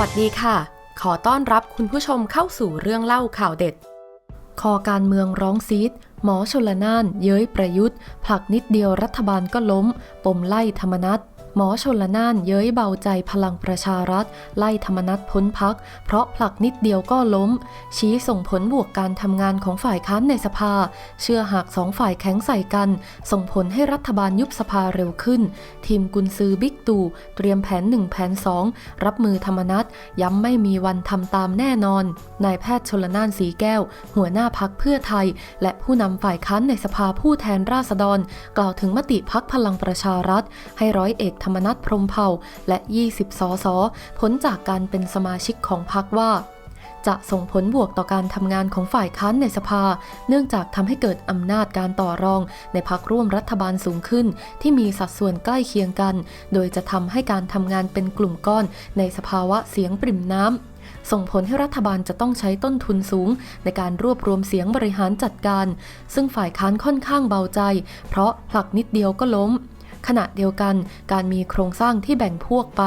วัสดีค่ะ ขอต้อนรับคุณผู้ชมเข้าสู่เรื่องเล่าข่าวเด็ด คอการเมืองร้องซีด หมอชลนาน เย้ยประยุทธ์ผลักนิดเดียวรัฐบาลก็ล้ม ปมไล่ธรรมนัต หมอชนละนานเย้ยเบาใจพลังประชารัฐ ไล่ธรรมนัตพ้นพัก เพราะผลักนิดเดียวก็ล้ม ชี้ส่งผลบวกการทำงานของฝ่ายค้านในสภา เชื่อหากสองฝ่ายแข็งใส่กัน ส่งผลให้รัฐบาลยุบสภาเร็วขึ้น ทีมกุนซือบิ๊กตู่เตรียมแผน 1 แผน 2 รับมือธรรมนัตย้ำไม่มีวันทำตามแน่นอนนายแพทย์ชนละนานสีแก้ว หัวหน้าพักเพื่อไทย และผู้นำฝ่ายค้านในสภาผู้แทนราษฎร กล่าวถึงมติพักพลังประชารัฐ ให้ร้อยเอกธรรมนัฐพรมเผ่าและ 20 สสพ้นจากการเป็นสมาชิกของพักว่าจะส่งผลบวกต่อการทำงานของฝ่ายค้านในสภา เนื่องจากทำให้เกิดอำนาจการต่อรอง ในพักร่วมรัฐบาลสูงขึ้น ที่มีสัดส่วนใกล้เคียงกัน โดยจะทำให้การทำงานเป็นกลุ่มก้อน ในสภาวะเสียงปริ่มน้ำส่งผลให้รัฐบาลจะต้องใช้ต้นทุนสูง ในการรวบรวมเสียงบริหารจัดการ ซึ่งฝ่ายค้านค่อนข้างเบาใจ เพราะผลักนิดเดียวก็ล้ม ขณะเดียวกัน การมีโครงสร้างที่แบ่งพวกไป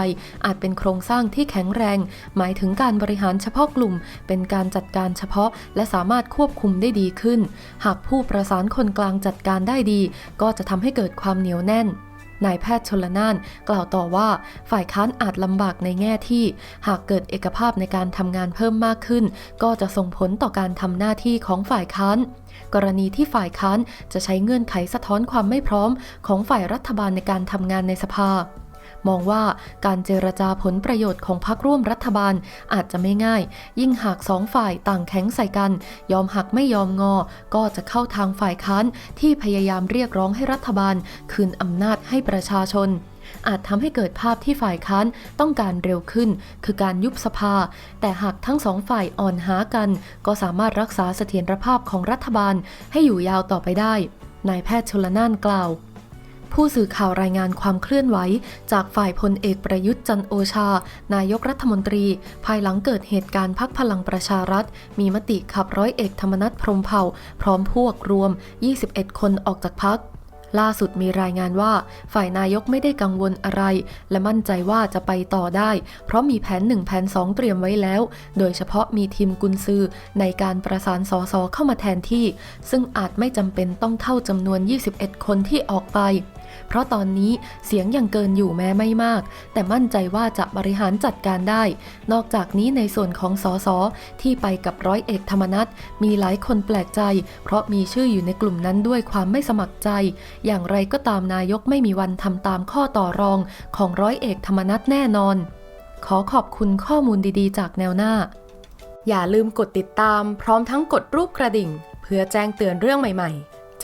อาจเป็นโครงสร้างที่แข็งแรง หมายถึงการบริหารเฉพาะกลุ่ม เป็นการจัดการเฉพาะ และสามารถควบคุมได้ดีขึ้น หากผู้ประสานคนกลางจัดการได้ดี ก็จะทำให้เกิดความเหนียวแน่น นายแพทย์ชลนานกล่าวต่อว่าฝ่ายค้านอาจลำบากในแง่ที่ หากเกิดเอกภาพในการทำงานเพิ่มมากขึ้น ก็จะส่งผลต่อการทำหน้าที่ของฝ่ายค้านกรณีที่ฝ่ายค้านจะใช้เงื่อนไขสะท้อนความไม่พร้อมของฝ่ายรัฐบาลในการทำงานในสภา มองว่าการเจรจาผลประโยชน์ของพรรคร่วมรัฐบาลอาจจะไม่ง่าย ยิ่งหากสองฝ่ายต่างแข็งใส่กัน ยอมหักไม่ยอมงอ ก็จะเข้าทางฝ่ายค้านที่พยายามเรียกร้องให้รัฐบาล คืนอำนาจให้ประชาชนอาจทำให้เกิดภาพที่ฝ่ายค้านต้องการเร็วขึ้น คือการยุบสภา แต่หากทั้งสองฝ่ายอ่อนหากัน ก็สามารถรักษาเสถียรภาพของรัฐบาลให้อยู่ยาวต่อไปได้ นายแพทย์ชลนานกล่าว ผู้สื่อข่าวรายงานความเคลื่อนไหว จากฝ่ายพลเอกประยุทธ์จันโอชา นายกรัฐมนตรี ภายหลังเกิดเหตุการณ์พักพลังประชารัฐ มีมติขับร้อยเอกธรรมนัฐพรหมเผ่า พร้อมพวกรวม 21 คนออกจากพักล่าสุดมีรายงานว่า ฝ่ายนายกไม่ได้กังวลอะไร และมั่นใจว่าจะไปต่อได้ เพราะมีแผน 1 แผน 2 เตรียมไว้แล้ว โดยเฉพาะมีทีมกุนซือ ในการประสานสอสอเข้ามาแทนที่ ซึ่งอาจไม่จำเป็นต้องเท่าจำนวน 21 คนที่ออกไปเพราะตอนนี้เสียงยังเกินอยู่แม้ไม่มาก แต่มั่นใจว่าจะบริหารจัดการได้ นอกจากนี้ในส่วนของสสที่ไปกับร้อยเอกธรรมนัฐมีหลายคนแปลกใจ เพราะมีชื่ออยู่ในกลุ่มนั้นด้วยความไม่สมัครใจ อย่างไรก็ตามนายกไม่มีวันทำตามข้อต่อรองของร้อยเอกธรรมนัฐแน่นอน ขอขอบคุณข้อมูลดีๆ จากแนวหน้า อย่าลืมกดติดตาม พร้อมทั้งกดรูปกระดิ่ง เพื่อแจ้งเตือนเรื่องใหม่ ๆ